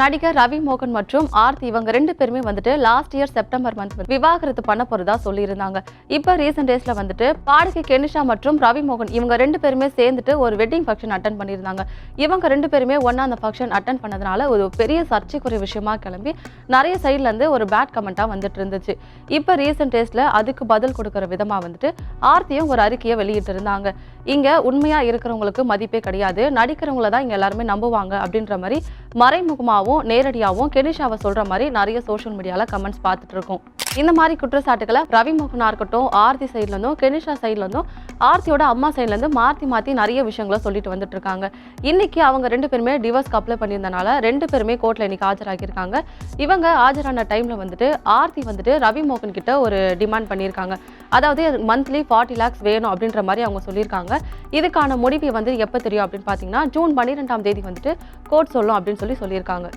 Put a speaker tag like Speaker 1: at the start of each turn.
Speaker 1: நடிகர் ரவி மோகன் மற்றும் ஆர்த்தி இவங்க ரெண்டு பேருமே வந்துட்டு லாஸ்ட் இயர் செப்டம்பர் மந்த் விவாகரத்து பண்ண போறதா சொல்லியிருந்தாங்க. இப்போ ரீசெண்ட் டேஸ்ல வந்துட்டு பாடகி கெனிஷா மற்றும் ரவி மோகன் இவங்க ரெண்டு பேருமே சேர்ந்துட்டு ஒரு வெட்டிங் ஃபங்க்ஷன் அட்டன் பண்ணியிருந்தாங்க. இவங்க ரெண்டு பேருமே ஒன்னா அந்த ஃபங்க்ஷன் அட்டன் பண்ணதுனால ஒரு பெரிய சர்ச்சைக்குரிய விஷயமா கிளம்பி நிறைய சைட்ல இருந்து ஒரு பேட் கமெண்டா வந்துட்டு இருந்துச்சு. இப்போ ரீசெண்ட் டேஸ்ல அதுக்கு பதில் கொடுக்குற விதமா வந்துட்டு ஆர்த்தியும் ஒரு அறிக்கையை வெளியிட்டு இருந்தாங்க. இங்க உண்மையா இருக்கிறவங்களுக்கு மதிப்பே கிடையாது. நடிக்கிறவங்கள தான் இங்க எல்லாருமே நம்புவாங்க அப்படின்ற மாதிரி மறைமுகமாகவும் நேரடியாகவும் கெனிஷாவை சொல்கிற மாதிரி நிறைய சோஷியல் மீடியாவில் கமெண்ட்ஸ் பார்த்துட்டு இருக்கோம். இந்த மாதிரி குற்றச்சாட்டுகளை ரவி மோகனா இருக்கட்டும் ஆர்த்தி சைட்ல இருந்தும் கெனிஷா சைட்ல இருந்தும் ஆர்த்தியோட அம்மா சைட்ல இருந்து மாத்தி மாத்தி நிறைய விஷயங்களை சொல்லிட்டு வந்துட்டு இருக்காங்க. இன்னைக்கு அவங்க ரெண்டு பேருமே டிவோர்ஸ்க்கு அப்ளை பண்ணியிருந்தனால ரெண்டு பேருமே கோர்ட்ல இன்னைக்கு ஆஜராகியிருக்காங்க. இவங்க ஆஜரான டைம்ல வந்துட்டு ஆர்த்தி வந்துட்டு ரவி மோகன் கிட்ட ஒரு டிமாண்ட் பண்ணியிருக்காங்க. அதாவது மந்த்லி ஃபார்ட்டி லேக்ஸ் வேணும் அப்படின்ற மாதிரி அவங்க சொல்லியிருக்காங்க. இதுக்கான முடிவு வந்து எப்போ தெரியும் அப்படின்னு பார்த்தீங்கன்னா ஜூன் பன்னிரெண்டாம் தேதி வந்துட்டு கோர்ட் சொல்லும் அப்படின்னு சொல்லி சொல்லியிருக்காங்க.